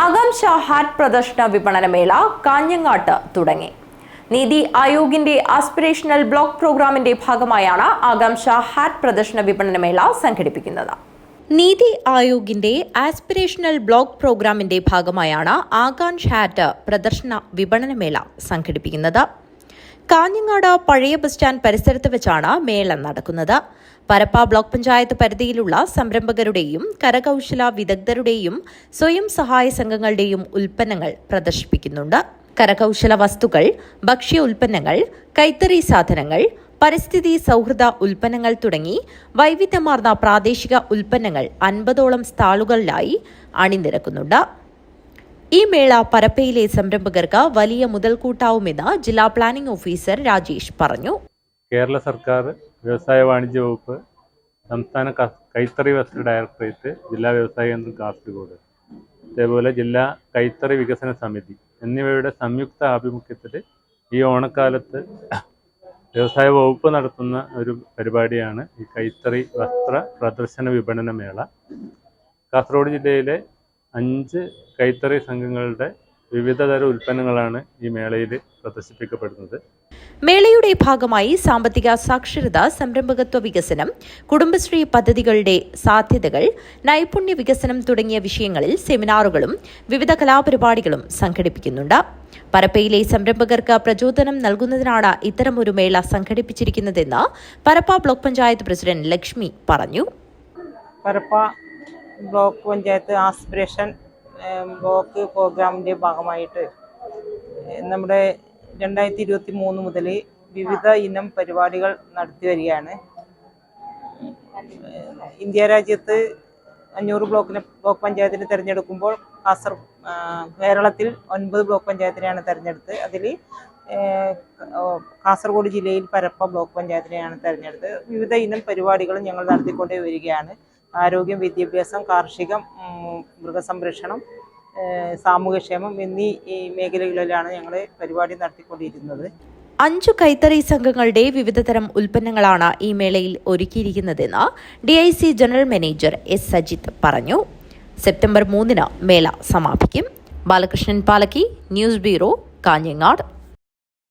ആകാംക്ഷ ഹാറ്റ് പ്രദർശന വിപണനമേള കാഞ്ഞങ്ങാട്ട് തുടങ്ങി. നീതി ആയോഗിന്റെ ആസ്പിറേഷണൽ ബ്ലോക്ക് പ്രോഗ്രാമിന്റെ ഭാഗമായാണ് ആകാംക്ഷ ഹാറ്റ് പ്രദർശന വിപണനമേള സംഘടിപ്പിക്കുന്നത്. നീതി ആയോഗിന്റെ ആസ്പിറേഷണൽ ബ്ലോക്ക് പ്രോഗ്രാമിന്റെ ഭാഗമായാണ് ആകാംക്ഷ ഹാറ്റ് പ്രദർശന വിപണനമേള സംഘടിപ്പിക്കുന്നത്. കാഞ്ഞങ്ങാട് പഴയ ബസ് സ്റ്റാൻഡ് പരിസരത്ത് വെച്ചാണ് മേള നടക്കുന്നത്. പരപ്പ ബ്ലോക്ക് പഞ്ചായത്ത് പരിധിയിലുള്ള സംരംഭകരുടെയും കരകൗശല വിദഗ്ധരുടെയും സ്വയം സഹായ സംഘങ്ങളുടെയും ഉൽപ്പന്നങ്ങൾ പ്രദർശിപ്പിക്കുന്നുണ്ട്. കരകൗശല വസ്തുക്കൾ ഭക്ഷ്യ ഉൽപ്പന്നങ്ങൾ കൈത്തറി സാധനങ്ങൾ പരിസ്ഥിതി സൗഹൃദ ഉൽപ്പന്നങ്ങൾ തുടങ്ങി വൈവിധ്യമാർന്ന പ്രാദേശിക ഉൽപ്പന്നങ്ങൾ അൻപതോളം സ്റ്റാളുകളിലായി അണിനിരക്കുന്നുണ്ട്. ഈ മേള പരപ്പയിലെ സംരംഭകർക്ക് വലിയ മുതൽക്കൂട്ടാവുമെന്ന് ജില്ലാ പ്ലാനിംഗ് ഓഫീസർ രാജേഷ് പറഞ്ഞു. കേരള സർക്കാർ വ്യവസായ വാണിജ്യ വകുപ്പ് സംസ്ഥാന കൈത്തറി വസ്ത്ര ഡയറക്ടറേറ്റ് ജില്ലാ വ്യവസായ കേന്ദ്രം കാസർഗോഡ്. അതേപോലെ ജില്ലാ കൈത്തറി വികസന സമിതി എന്നിവയുടെ സംയുക്ത ആഭിമുഖ്യത്തിൽ ഈ ഓണക്കാലത്ത് വ്യവസായ വകുപ്പ് നടത്തുന്ന ഒരു പരിപാടിയാണ് ഈ കൈത്തറി വസ്ത്ര പ്രദർശന വിപണന മേള. കാസർഗോഡ് ജില്ലയിലെ അഞ്ച് കൈത്തറി സംഘങ്ങളുടെ വിവിധതര ഉൽപ്പന്നങ്ങളാണ് ഈ മേളയിൽ പ്രദർശിപ്പിക്കപ്പെടുന്നത്. മേളയുടെ ഭാഗമായി സാമ്പത്തിക സാക്ഷരത സംരംഭകത്വ വികസനം കുടുംബശ്രീ പദ്ധതികളുടെ സാധ്യതകൾ നൈപുണ്യ വികസനം തുടങ്ങിയ വിഷയങ്ങളിൽ സെമിനാറുകളും വിവിധ കലാപരിപാടികളും സംഘടിപ്പിക്കുന്നുണ്ട്. പരപ്പയിലെ സംരംഭകർക്ക് പ്രചോദനം നൽകുന്നതിനാണ് ഇത്തരമൊരു മേള സംഘടിപ്പിച്ചിരിക്കുന്നതെന്ന് പരപ്പ ബ്ലോക്ക് പഞ്ചായത്ത് പ്രസിഡന്റ് ലക്ഷ്മി പറഞ്ഞു. Parappa block panchayat aspiration block പ്രോഗ്രാമിന്റെ ഭാഗമായിട്ട് നമ്മുടെ രണ്ടായിരത്തി ഇരുപത്തി മൂന്ന് മുതൽ വിവിധ ഇനം പരിപാടികൾ നടത്തി വരികയാണ്. ഇന്ത്യ രാജ്യത്ത് അഞ്ഞൂറ് ബ്ലോക്കിനെ ബ്ലോക്ക് പഞ്ചായത്തിനെ തിരഞ്ഞെടുക്കുമ്പോൾ കാസർ കേരളത്തിൽ ഒൻപത് ബ്ലോക്ക് പഞ്ചായത്തിനെയാണ് തിരഞ്ഞെടുത്ത്. അതിൽ കാസർഗോഡ് ജില്ലയിൽ പരപ്പ ബ്ലോക്ക് പഞ്ചായത്തിനെയാണ് തെരഞ്ഞെടുത്ത് വിവിധ ഇനം പരിപാടികളും ഞങ്ങൾ നടത്തിക്കൊണ്ടേ വരികയാണ്. ആരോഗ്യം വിദ്യാഭ്യാസം കാർഷികം മൃഗസംരക്ഷണം സാമൂഹ്യക്ഷേമം എന്നീ മേഖലകളിലാണ് ഞങ്ങൾ പരിപാടി നടത്തിക്കൊണ്ടിരുന്നത് അഞ്ചു കൈത്തറി സംഘങ്ങളുടെ വിവിധതരം ഉൽപ്പന്നങ്ങളാണ് ഈ മേളയിൽ ഒരുക്കിയിരിക്കുന്നതെന്ന് D I C general manager S Sajith പറഞ്ഞു. സെപ്റ്റംബർ മൂന്നിന് മേള സമാപിക്കും. Balakrishnan Palakki news bureau Kanhangad.